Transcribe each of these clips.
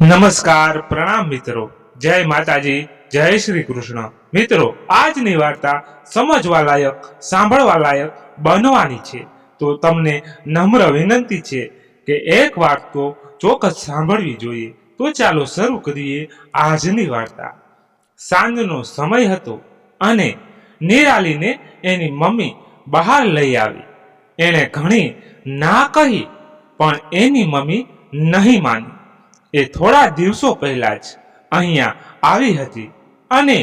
નમસ્કાર, પ્રણામ મિત્રો. જય માતાજી, જય શ્રી કૃષ્ણ. મિત્રો, આજની વાર્તા સમજવા લાયક, સાંભળવા લાયક બનવાની છે. તો તમને નમ્ર વિનંતી છે કે એક વાત તો ચોક્કસ સાંભળવી જોઈએ. તો ચાલો શરૂ કરીએ આજની વાર્તા. સાંજનો સમય હતો અને નિરાલીને એની મમ્મી બહાર લઈ આવી. એણે ઘણી ના કહી, પણ એની મમ્મી નહીં માની. એ થોડા દિવસો પહેલા જ અહીંયા આવી હતી અને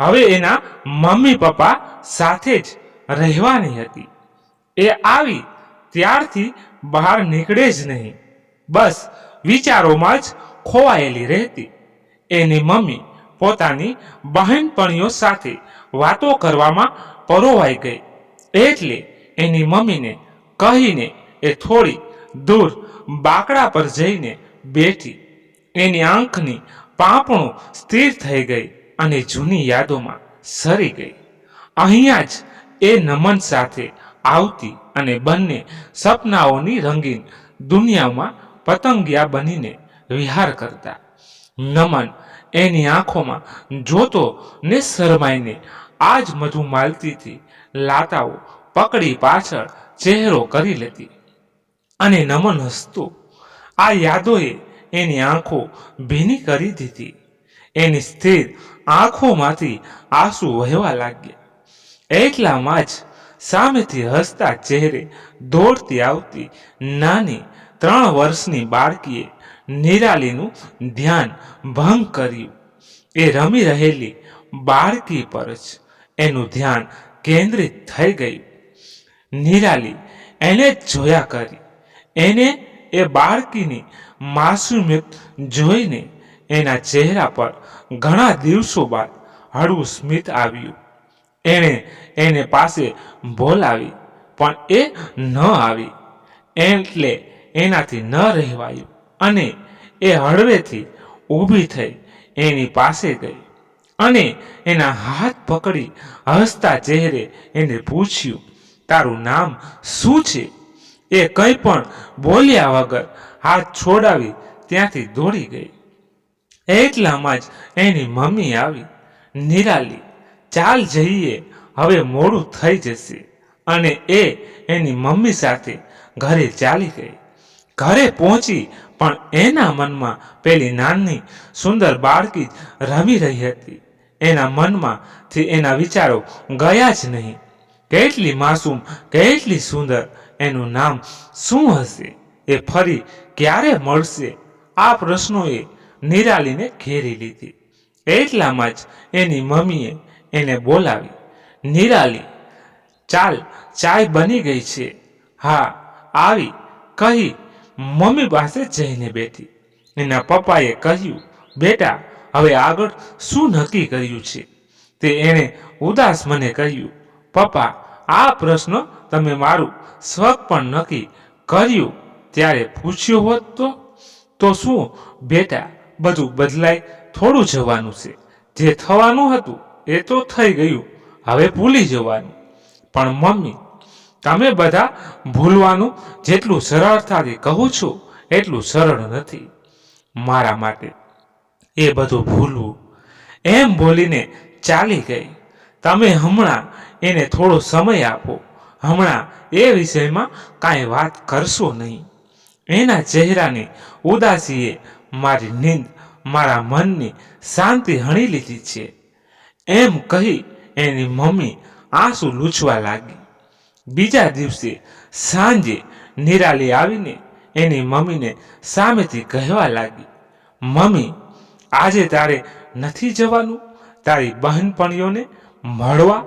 હવે એના મમ્મી પપ્પા સાથે જ રહેવાની હતી. એ આવી ત્યારથી બહાર નીકળે જ નહીં. બસ વિચારોમાં જ ખોવાયેલી રહેતી. એની મમ્મી પોતાની બહેનપણીઓ સાથે વાતો કરવામાં પરોવાઈ ગઈ. એટલે એની મમ્મીને કહીને એ થોડી દૂર બાકડા પર જઈને બેઠી. એની આંખની પાંપણો સ્થિર થઈ ગઈ અને જૂની યાદોમાં સરી ગઈ. અહીંયા જ એ નમન સાથે આવતી અને બંને સપનાઓની રંગીન દુનિયામાં પતંગિયા બનીને વિહાર કરતા. નમન એની આંખોમાં જોતો ને શરમાઈને આજ મધુ માલતીથી લાતાઓ પકડી પાછળ ચહેરો કરી લેતી. અને નમન હસતો. આ યાદોએ એની આંખો ભીની કરી દીધી. એની સ્થિર આંખોમાંથી આંસુ વહેવા લાગ્યા. એટલામાં જ સામેથી હસતા ચહેરે દોડતી આવતી નાની ત્રણ વર્ષની બાળકીએ નિરાલીનું ધ્યાન ભંગ કર્યું. એ રમી રહેલી બાળકી પર જ એનું ધ્યાન કેન્દ્રિત થઈ ગયું. નિરાલી એને જોયા કરી. એને એ બાળકીની માસુમિયત જોઈને એના ચહેરા પર ઘણા દિવસો બાદ હળવું સ્મિત આવ્યું. એણે એને પાસે બોલાવી, પણ એ ન આવી. એટલે એનાથી ન રહેવાયું અને એ હળવેથી ઊભી થઈ એની પાસે ગઈ અને એના હાથ પકડી હસતા ચહેરે એને પૂછ્યું, તારું નામ શું છે? એ કંઈ પણ બોલ્યા વગર હાથ છોડાવી ત્યાંથી દોડી ગઈ. એટલામાં જ એની મમ્મી આવી. નિરાલી, ચાલ જઈએ, હવે મોડું થઈ જશે. અને એ એની મમ્મી સાથે ઘરે ચાલી ગઈ. ઘરે પહોંચી પણ એના મનમાં પેલી નાની, સુંદર બાળકી જ રમી રહી હતી. એના મનમાંથી એના વિચારો ગયા જ નહીં. કેટલી માસૂમ, કેટલી સુંદર એનું નામ શું હશે? એ ફરી ક્યારે મળશે? આ પ્રશ્નોએ નિરાલીને ઘેરી લીધી. એટલામાં જ એની મમ્મીએ એને બોલાવી, નિરાલી, ચાલ, ચાય બની ગઈ છે. હા. આવી. કહી મમ્મી પાસે જઈને બેઠી. એના પપ્પાએ કહ્યું, બેટા, હવે આગળ શું નક્કી કર્યું છે? તે એણે ઉદાસ મને કહ્યું, પપ્પા, આ પ્રશ્ન તમે મારું સ્વક પણ નક્કી કર્યું ત્યારે પૂછ્યું હોત તો તો શું બેટા, બધું બદલાય, થોડું જવાનું છે. જે થવાનું હતું, એ તો થઈ ગયું, હવે ભૂલી જવાનું. પણ મમ્મી, તમે બધા ભૂલવાનું જેટલું સરળતાથી કહું છું, એટલું સરળ નથી. મારા માટે એ બધું ભૂલવું. એમ બોલીને ચાલી ગઈ. તમે હમણાં એને થોડો સમય આપો. હમણાં એ વિષયમાં કાંઈ વાત કરશો નહીં. એના ચહેરાની ઉદાસીએ મારી નીંદ, મારા મનની શાંતિ હણી લીધી છે. એમ કહી એની મમ્મી આંસુ લૂછવા લાગી. બીજા દિવસે સાંજે નિરાલી આવીને એની મમ્મીને સામેથી કહેવા લાગી, મમ્મી, આજે તારે નથી જવાનું? તારી બહેનપણીઓને મળવા?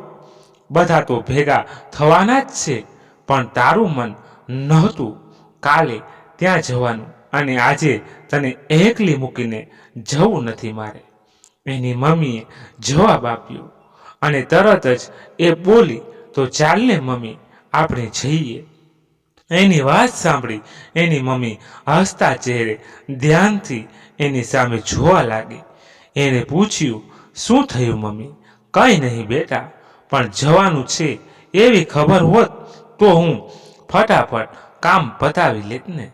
બધા તો ભેગા થવાના જ છે, પણ તારું મન નહોતું કાલે ત્યાં જવાનું અને આજે તને એકલી મૂકીને જવું નથી મારે. એની મમ્મીએ જવાબ આપ્યો અને તરત જ એ બોલી, તો ચાલને મમ્મી, આપણે જઈએ. એની વાત સાંભળી એની મમ્મી હસતા ચહેરે ધ્યાનથી એની સામે જોવા લાગી. એને પૂછ્યું, શું થયું મમ્મી? કંઈ નહીં બેટા, પણ જવાનું છે એવી ખબર હોત તો હું ફટાફટ કામ પતાવી લેત ને.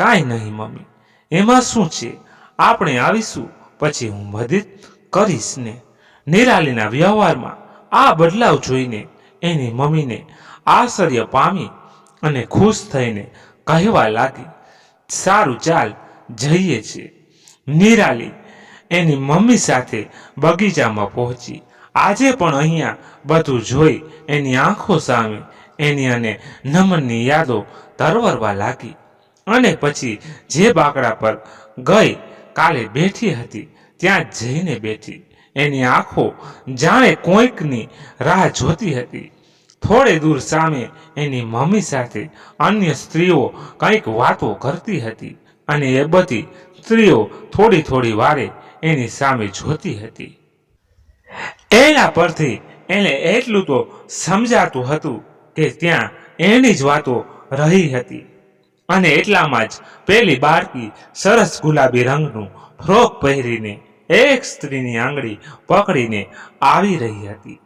કાંઈ નહીં, મમ્મી. એમાં શું છે? આપણે આવીશું, પછી હું મદદ કરીશ ને. નિરાલીના વ્યવહારમાં આ બદલાવ જોઈને એની મમ્મીને આશ્ચર્ય પામી અને ખુશ થઈને કહેવા લાગી, સારું, ચાલ, જઈએ છીએ. નિરાલી એની મમ્મી સાથે બગીચામાં પહોંચી. આજે પણ અહીંયા બધું જોઈ એની આંખો સામે એની અને નમનની યાદો તરવરવા લાગી. અને પછી જે બાકડા પર ગઈ, કાલે બેઠી હતી, ત્યાં જઈને બેઠી. એની આંખો જાણે કોઈકની રાહ જોતી હતી. થોડે દૂર સામે એની મમ્મી સાથે અન્ય સ્ત્રીઓ કંઈક વાતો કરતી હતી અને એ બધી સ્ત્રીઓ થોડી થોડી વારે એની સામે જોતી હતી. એના પરથી એને એટલું તો સમજાતું હતું કે ત્યાં એની જ વાતો રહી હતી. અને એટલામાં જ પેલી બાળકી સરસ ગુલાબી રંગનું ફ્રોક પહેરીને એક સ્ત્રીની આંગળી પકડીને આવી રહી હતી.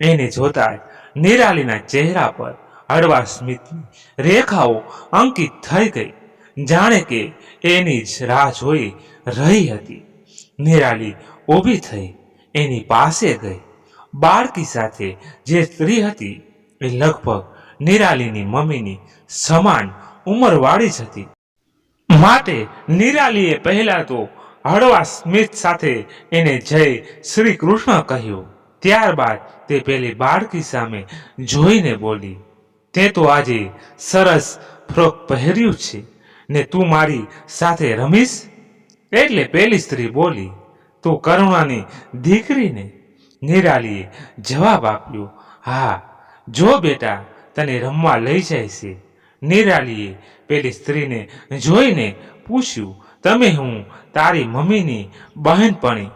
એને જોતા નિરાલીના ચહેરા પર હળવા સ્મિતની રેખાઓ અંકિત થઈ ગઈ. જાણે કે એની જ રાહ જોઈ રહી હતી. નિરાલી ઊભી થઈ એની પાસે ગઈ. બાળકી સાથે જે સ્ત્રી હતી એ લગભગ નિરાલીની મમ્મીની સમાન ઉંમરવાળી જ હતી. માટે નિરાલીએ પહેલા તો હળવા સ્મિત સાથે એને જય શ્રી કૃષ્ણ કહ્યું. ત્યારબાદ તે પેલી બાળકી સામે જોઈને બોલી, તે તો આજે સરસ ફ્રોક પહેર્યું છે. ને તું મારી સાથે રમીશ? એટલે પેલી સ્ત્રી બોલી, તું કરુણાની દીકરીને. નિરાલીએ જવાબ આપ્યો, હા, જો બેટા, તને રમવા લઈ જાય છે. નિરાલીએ પેલી સ્ત્રીને જોઈને પૂછ્યું, તમે હું તારી મમ્મીની બહેનપણી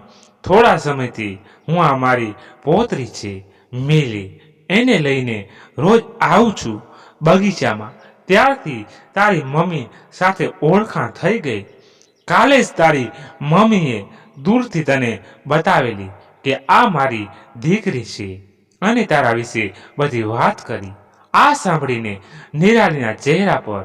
થોડા સમયથી હું આ મારી પોતરી છે, મેલી, એને લઈને રોજ આવું છું બગીચામાં. ત્યારથી તારી મમ્મી સાથે ઓળખાણ થઈ ગઈ. કાલે જ તારી મમ્મીએ દૂરથી તને બતાવેલી કે આ મારી દીકરી છે અને તારા વિશે બધી વાત કરી. આ સાંભળીને નિરાલીના ચહેરા પર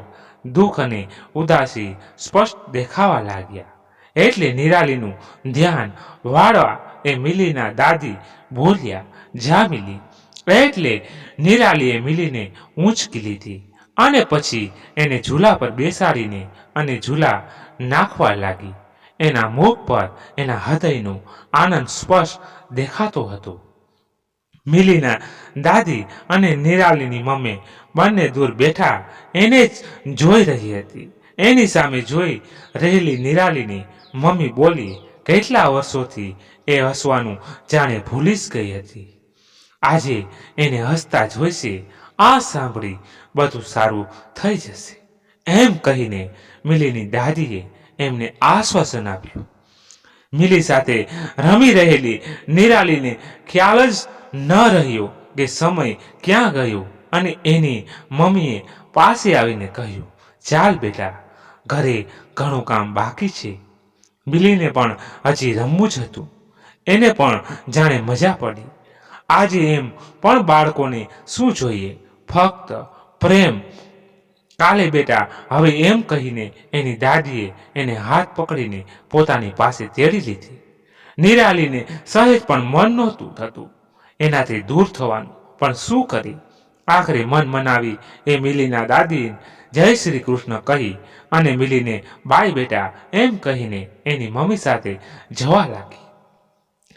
દુઃખ અને ઉદાસી સ્પષ્ટ દેખાવા લાગ્યા. એટલે નિરાલીનું ધ્યાન વાળવા એ મિલીના દાદી બોલ્યા જા મિલી. એટલે નિરાલીએ મિલીને ઊંચકી લીધી અને પછી એને ઝૂલા પર બેસાડીને અને ઝૂલા નાખવા લાગી. એના મુખ પર એના હૃદયનો આનંદ સ્પષ્ટ દેખાતો હતો. મિલીના દાદી અને નિરાલીની મમ્મી બંને દૂર બેઠા એને જ જોઈ રહી હતી. એની સામે જોઈ રહેલી નિરાલીની મમ્મી બોલી, કેટલા વર્ષોથી એ હસવાનું જાણે ભૂલી જ ગઈ હતી. આજે એને હસતા જોઈશે આ સાંભળી બધું સારું થઈ જશે. એમ કહીને મિલીની દાદીએ એમને આશ્વાસન આપ્યું. મિલી સાથે રમી રહેલી નિરાલીને ખ્યાલ જ ન રહ્યો કે સમય ક્યાં ગયો અને એની મમ્મીએ પાસે આવીને કહ્યું, ચાલ બેટા, ઘરે ઘણું કામ બાકી છે. મિલીને પણ હજી રમવું જ હતું. એને પણ જાણે મજા પડી. આજે એમ પણ બાળકોને શું જોઈએ? ફક્ત પ્રેમ કાલે બેટા, હવે એમ કહીને એની દાદીએ એને હાથ પકડીને પોતાની પાસે તેડી લીધી. નિરાલીને સહેજ પણ મન નહોતું થતું. એનાથી દૂર થવાનું, પણ શું કરી? આખરે મન મનાવી એ મિલીના દાદી જય શ્રી કૃષ્ણ કહી અને મિલીને બાય બેટા, એમ કહીને એની મમ્મી સાથે જવા લાગી.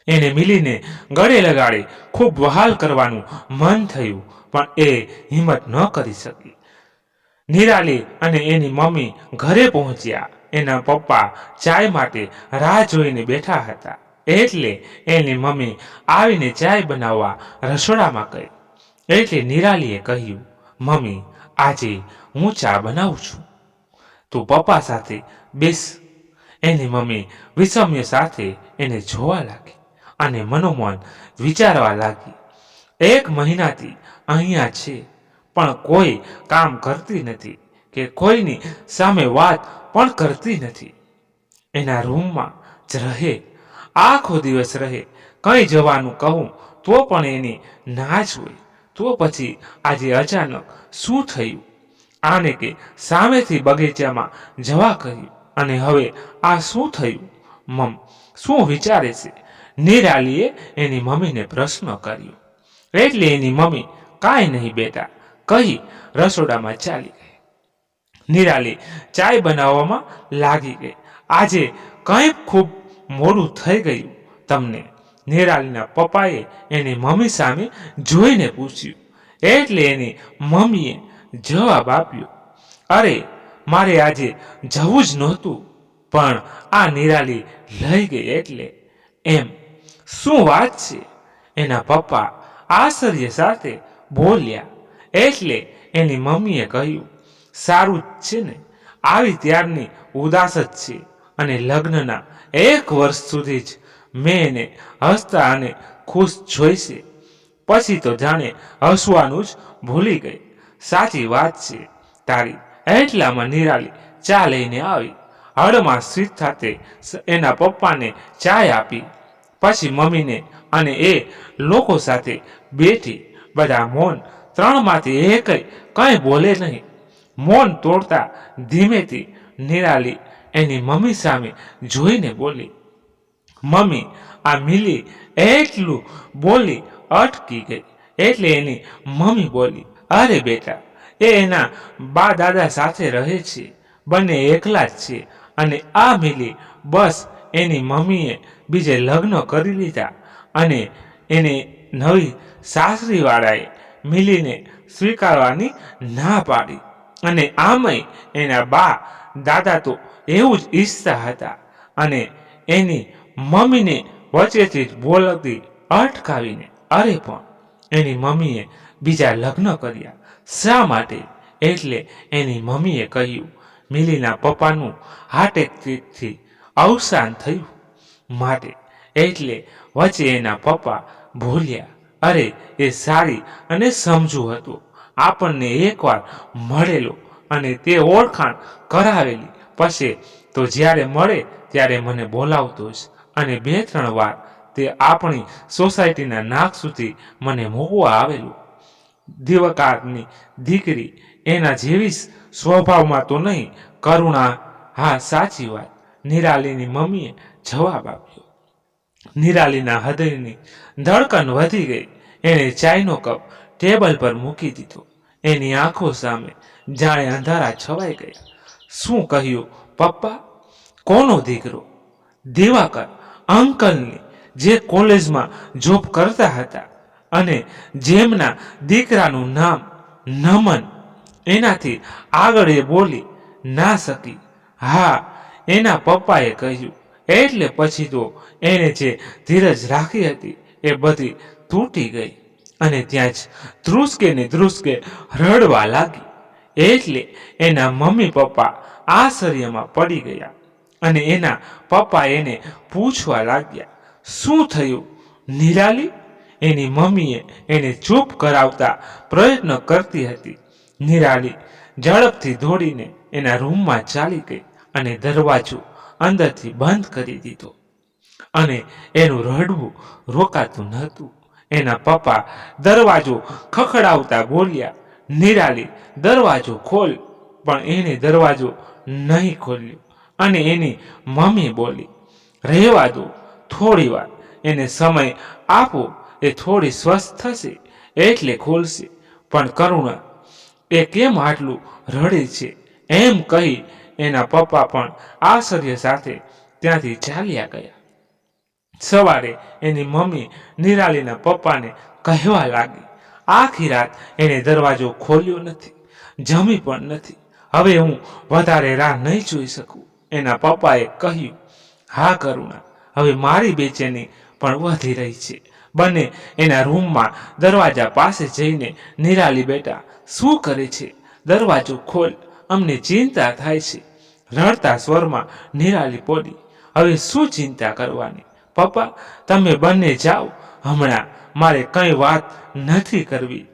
એને મિલીને ગળે લગાડી ખૂબ વહાલ કરવાનું મન થયું, પણ એ હિંમત ન કરી શકી. નિરાલી અને એની મમ્મી ઘરે પહોંચ્યા. એના પપ્પા ચાય માટે રાહ જોઈને બેઠા હતા. એટલે એની મમ્મી આવીને ચાય બનાવવા રસોડામાં ગઈ. એટલે નિરાલીએ કહ્યું, મમ્મી, આજે હું ચા બનાવું છું. તું પપ્પા સાથે બેસ. એની મમ્મી વિષમ્ય સાથે એને જોવા લાગી અને મનોમન વિચારવા લાગી. એક મહિનાથી અહીંયા છે. પણ કોઈ કામ કરતી નથી કે કોઈની સામે વાત પણ કરતી નથી. એના રૂમમાં જ રહે, આખો દિવસ રહે. કંઈ જવાનું કહું તો પણ એની ના જ હોય. તો પછી આજે અચાનક શું થયું? આને કે સામેથી બગીચામાં જવા કહ્યું. અને હવે આ શું થયું? મમ, શું વિચારે છે? નિરાલીએ એની મમ્મીને પ્રશ્ન કર્યો. એટલે એની મમ્મી કાંઈ નહીં બેટા કહી રસોડામાં ચાલી ગઈ. નિરાલી ચાય બનાવવામાં લાગી ગઈ. આજે કંઈ ખૂબ મોડું થઈ ગયું તમને. નિરાલીના પપ્પાએ એની મમ્મી સામે જોઈને પૂછ્યું. એટલે એની મમ્મીએ જવાબ આપ્યો. અરે, મારે આજે જવું જ નહોતું, પણ આ નિરાલી લઈ ગઈ એટલે. એમ. શું વાત છે? એના પપ્પા આશ્ચર્ય સાથે બોલ્યા. એટલે એની મમ્મીએ કહ્યું, સારું જ છે ને, આવી ત્યારની ઉદાસ જ છે અને લગ્નના એક વર્ષ સુધી જ મેં એને હસતા અને ખુશ જોઈશે. પછી તો જાણે હસવાનું જ ભૂલી ગઈ. સાચી વાત છે, તારી એટલામાં નિરાલી ચા લઈને આવી. હળમાં સ્વીત સાથે એના પપ્પાને ચાય આપી. પછી મમ્મીને અને એ લોકો સાથે બેઠી. બધા મૌન ત્રણમાંથી એકય કંઈ બોલે નહીં. મૌન તોડતા ધીમેથી નિરાલી એની મમ્મી સામે જોઈને બોલી, મમ્મી, આ મિલી એટલું બોલી અટકી ગઈ. એટલે એની મમ્મી બોલી, અરે બેટા, એ એના બા દાદા સાથે રહે છે, બંને એકલા જ છે અને આ મિલી બસ એની મમ્મીએ બીજે લગ્ન કરી લીધા અને એને નવી સાસરીવાળાએ મિલીને સ્વીકારવાની ના પાડી. અને આમય એના બા દાદા તો એવું જ ઈચ્છતા હતા. અને એની મમ્મીને વચ્ચેથી જ બોલતી અટકાવીને, અરે પણ, એની મમ્મીએ બીજા લગ્ન કર્યા. શા માટે? એટલે એની મમ્મીએ કહ્યું, મિલીના પપ્પાનું હાર્ટ એટેકથી અવસાન થયું માટે. એટલે વચ્ચે એના પપ્પા ભૂલ્યા. અરે, એ સારી અને સમજુ હતું. આપણને એકવાર મળેલો અને તે ઓળખાણ કરાવેલી. પછી તો જ્યારે મળે ત્યારે મને બોલાવતો જ. અને બે ત્રણ વાર તે આપણી સોસાયટીના નાક સુધી મને મૂકવા આવેલું. દિવકારની દીકરી એના જેવી સ્વભાવમાં તો નહીં, કરુણા, હા, સાચી વાત. નિરાલીની મમ્મીએ જવાબ આપ્યો. નિરાલીના હૃદયની ધડકન વધી ગઈ. એણે ચાયનો કપ ટેબલ પર મૂકી દીધો. એની આંખો સામે જાણે અંધારા છવાઈ ગયા. શું કહ્યું, પપ્પા, કોનો દીકરો? દિવાકર, અંકલની જે કોલેજમાં જોબ કરતા હતા અને જેમના દીકરાનું નામ નમન એનાથી આગળ એ બોલી ના શકી. હા, એના પપ્પાએ કહ્યું એટલે પછી તો એણે જે ધીરજ રાખી હતી એ બધી તૂટી ગઈ અને ત્યાં જ ધ્રુસકે ને ધ્રુસકે રડવા લાગી. એટલે એના મમ્મી પપ્પા આશ્ચર્યમાં પડી ગયા અને એના પપ્પા એને પૂછવા લાગ્યા, શું થયું? નિરાલી? એની મમ્મીએ એને ચૂપ કરાવતા પ્રયત્ન કરતી હતી. નિરાલી ઝડપથી દોડીને એના રૂમમાં ચાલી ગઈ અને દરવાજો અંદરથી બંધ કરી દીધો. અને એનું રડવું રોકાતું નહોતું. એના પપ્પા દરવાજો ખખડાવતા બોલ્યા, નિરાલી, દરવાજો ખોલ. પણ એણે દરવાજો નહીં ખોલ્યો. અને એની મમ્મી બોલી, રહેવા દો, થોડી વાર. એને સમય આપો, એ થોડી સ્વસ્થ થશે, એટલે ખોલશે. પણ કરુણા, એ કેમ આટલું રડે છે? એમ કહી એના પપ્પા પણ આશ્ચર્ય સાથે ત્યાંથી ચાલ્યા ગયા. સવારે એની મમ્મી નિરાલીના પપ્પાને કહેવા લાગી, આખી રાત એણે દરવાજો ખોલ્યો નથી, જમી પણ નથી. હવે હું વધારે રાહ નહીં જોઈ શકું. એના પપ્પાએ કહ્યું, હા કરુણા, હવે મારી બેચેની પણ વધી રહી છે. બંને એના રૂમમાં દરવાજા પાસે જઈને નિરાલી બેટા, શું કરે છે? દરવાજો ખોલ. અમને ચિંતા થાય છે. રડતા સ્વરમાં નિરાલી પોડી. હવે શું ચિંતા કરવાની? પપ્પા, તમે બંને જાઓ. હમણાં મારે કંઈ વાત નથી કરવી.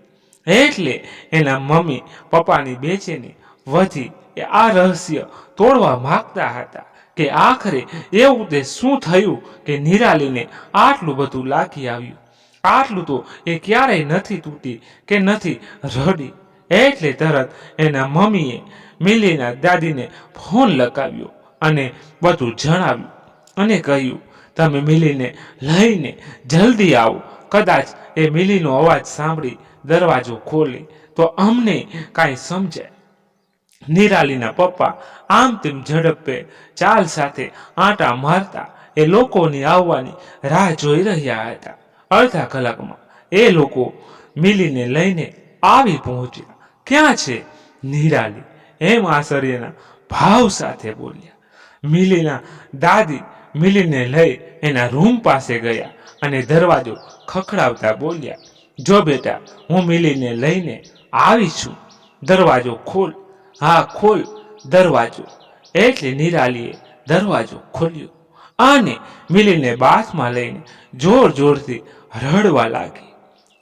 એટલે એના મમ્મી પપ્પાની બેચેની વધી એ આ રહસ્ય તોડવા માગતા હતા કે આખરે એવું તે શું થયું કે નિરાલીને આટલું બધું લાગી આવ્યું? આટલું તો એ ક્યારેય નથી તૂટી કે નથી રડી. એટલે તરત એના મમ્મીએ મિલીના દાદીને ફોન લગાવ્યો અને બધું જણાવ્યું અને કહ્યું, તમે મિલીને લઈને જલ્દી આવો. કદાચ એ મિલીનો અવાજ સાંભળી દરવાજો ખોલે તો અમને કાંઈ સમજાય. નિરાલીના પપ્પા આમ તેમ ઝડપે ચાલ સાથે આંટા મારતા એ લોકોની આવવાની રાહ જોઈ રહ્યા હતા. અડધા કલાકમાં એ લોકો મિલીને લઈને આવી પહોંચ્યા. ક્યાં છે? નિરાલી. એમ આશ્ચર્યના ભાવ સાથે બોલ્યા. મિલીના દાદી મિલીને લઈ એના રૂમ પાસે ગયા અને દરવાજો ખખડાવતા બોલ્યા, જો બેટા, હું મિલીને લઈને આવી છું. દરવાજો ખોલ. હા, ખોલ. દરવાજો. એટલે નિરાલીએ દરવાજો ખોલ્યો અને મિલીને બાથમાં લઈને જોર જોરથી રડવા લાગી.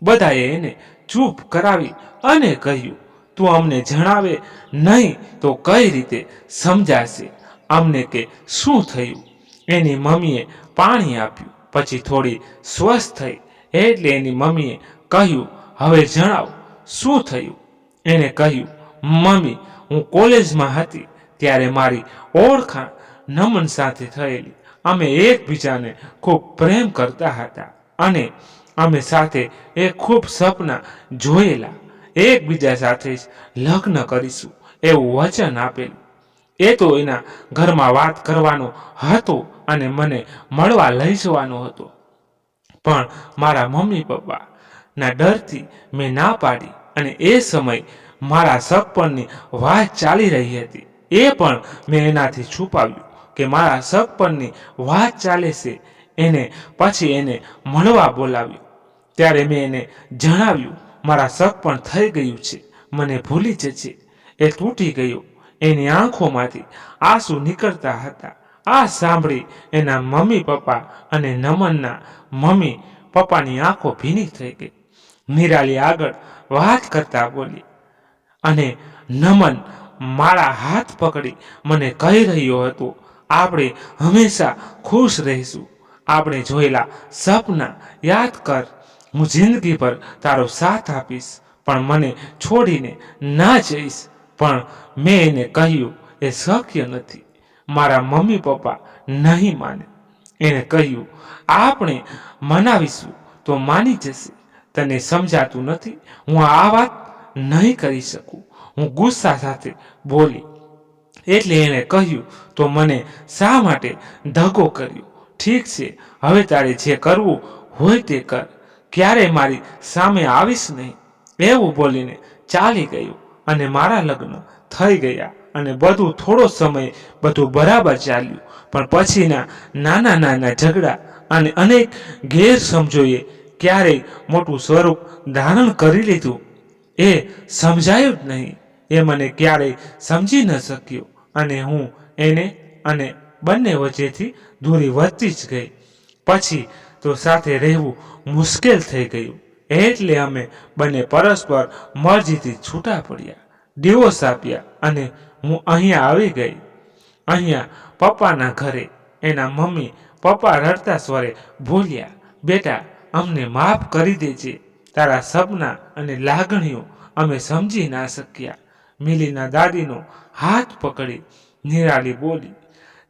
બધાએ એને ચૂપ કરાવી અને કહ્યું તું અમને જણાવે નહીં તો કઈ રીતે સમજાશે? અમને કે, શું થયું? એની મમ્મીએ પાણી આપ્યું, પછી થોડી સ્વસ્થ થઈ એટલે એની મમ્મીએ કહ્યું, હવે જણાવ, શું થયું? એને કહ્યું, મમ્મી, હું કોલેજમાં હતી ત્યારે મારી ઓળખાણ નમન સાથે થયેલી. અમે એકબીજાને ખૂબ પ્રેમ કરતા હતા અને અમે સાથે એ ખૂબ સપના જોયેલા. એકબીજા સાથે લગ્ન કરીશું, એવું વચન આપેલું. એ તો એના ઘરમાં વાત કરવાનો હતો અને મને મળવા લઈ જવાનો હતો. પણ મારા મમ્મી પપ્પા ના ડરથી મેં ના પાડી અને એ સમય મારા સગપણની વાત ચાલી રહી હતી. એ પણ મેં એનાથી છુપાવ્યું કે મારા સગપણની વાત ચાલે છે, એને પછી એને મળવા બોલાવ્યું. ત્યારે મેં એને જણાવ્યું મારા સગપણ થઈ ગયું છે. મને ભૂલી જજે. એ તૂટી ગયો. એની આંખોમાંથી આંસુ નીકળતા હતા. આ સાંભળી એના મમ્મી પપ્પા અને નમનના મમ્મી પપ્પાની આંખો ભીની થઈ ગઈ. નિરાલી આગળ વાત કરતા બોલી, અને નમન મારા હાથ પકડી મને કહી રહ્યો હતો, આપણે હંમેશા ખુશ રહીશું. આપણે જોયેલા સપના યાદ કર. હું જિંદગી પર તારો સાથ આપીશ, પણ મને છોડીને ના જઈશ. પણ મેં એને કહ્યું, એ શક્ય નથી. મારા મમ્મી પપ્પા નહીં માને. એને કહ્યું, આપણે મનાવીશું તો માની જશે. તને સમજાતું નથી. હું આ વાત નહીં કરી શકું. હું ગુસ્સા સાથે બોલી, એટલે એણે કહ્યું, તો મને શા માટે ધગો કર્યો? ઠીક છે, હવે તારે જે કરવું હોય તે કર. ક્યારે મારી સામે આવીશ નહીં. એવું બોલીને ચાલી ગયું અને મારા લગ્ન થઈ ગયા અને બધું થોડો સમય બધું બરાબર ચાલ્યું. પણ પછીના નાના નાના ઝઘડા અને અનેક ગેરસમજોએ ક્યારેય મોટું સ્વરૂપ ધારણ કરી લીધું. એ સમજાયું જ નહીં. એ મને ક્યારેય સમજી ન શક્યો અને હું એને અને બંને વચ્ચેથી દૂરી વધતી જ ગઈ. પછી તો સાથે રહેવું મુશ્કેલ થઈ ગયું. એટલે અમે બંને પરસ્પર મરજીથી છૂટા પડ્યા ડિવોર્સ આપ્યા અને હું અહીંયા આવી ગઈ. અહીંયા પપ્પાના ઘરે, એના મમ્મી પપ્પા રડતા સ્વરે બોલ્યા, બેટા, અમને માફ કરી દેજે. તારા સપના અને લાગણીઓ અમે સમજી ના શક્યા. મિલીના દાદીનો હાથ પકડી નિરાલી બોલી,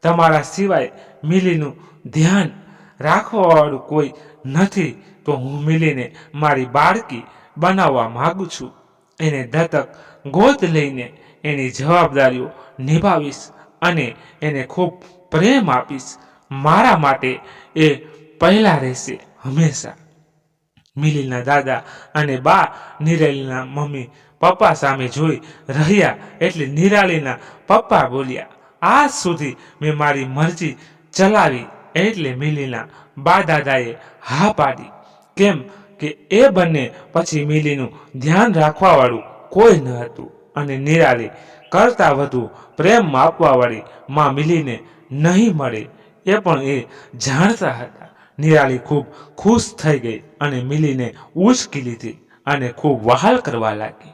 તમારા સિવાય મિલીનું ધ્યાન રાખવાવાળું કોઈ નથી, તો હું મિલીને મારી બાળકી બનાવવા માગું છું. એને દત્તક ગોત લઈને એની જવાબદારીઓ નિભાવીશ અને એને ખૂબ પ્રેમ આપીશ. મારા માટે એ પહેલા રહેશે હંમેશા. મિલીના દાદા અને બા નિરાલીના મમ્મી પપ્પા સામે જોઈ રહ્યા એટલે નિરાલીના પપ્પા બોલ્યા, આજ સુધી મેં મારી મરજી ચલાવી એટલે મિલીના બા દાદાએ હા પાડી. કેમ કે એ બંને પછી મિલીનું ધ્યાન રાખવાવાળું કોઈ ન હતું અને નિરાલી કરતાં વધુ પ્રેમ આપવાવાળી માં મિલીને નહીં મળે એ પણ એ જાણતા હતા. નિરાલી ખૂબ ખુશ થઈ ગઈ અને મિલીને ઉચકી લીધી અને ખૂબ વહાલ કરવા લાગી.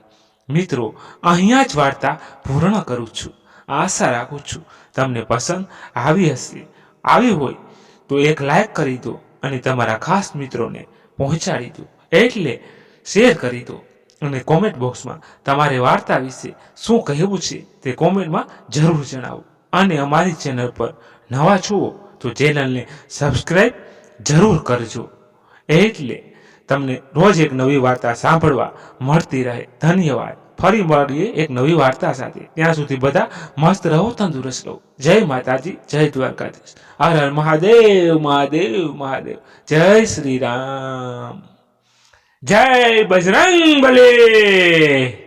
મિત્રો, અહીંયા જ વાર્તા પૂર્ણ કરું છું. આશા રાખું છું તમને પસંદ આવી હશે. આવી હોય તો એક લાઈક કરી દો અને તમારા ખાસ મિત્રોને પહોંચાડી દો. એટલે શેર કરી દો અને કોમેન્ટ બોક્સમાં તમારે વાર્તા વિશે શું કહેવું છે તે કોમેન્ટમાં જરૂર જણાવો. અને અમારી ચેનલ પર નવા છુઓ તો ચેનલને સબસ્ક્રાઈબ જરૂર કરજો. એટલે તમને રોજ એક નવી વાર્તા સાંભળવા મળતી રહે. ધન્યવાદ. ફરી મળીએ એક નવી વાર્તા સાથે ત્યાં સુધી બધા મસ્ત રહો, તંદુરસ્ત રહો. જય માતાજી, જય દ્વારકાધીશ. હર હર મહાદેવ મહાદેવ મહાદેવ. જય શ્રી રામ. જય બજરંગ બલી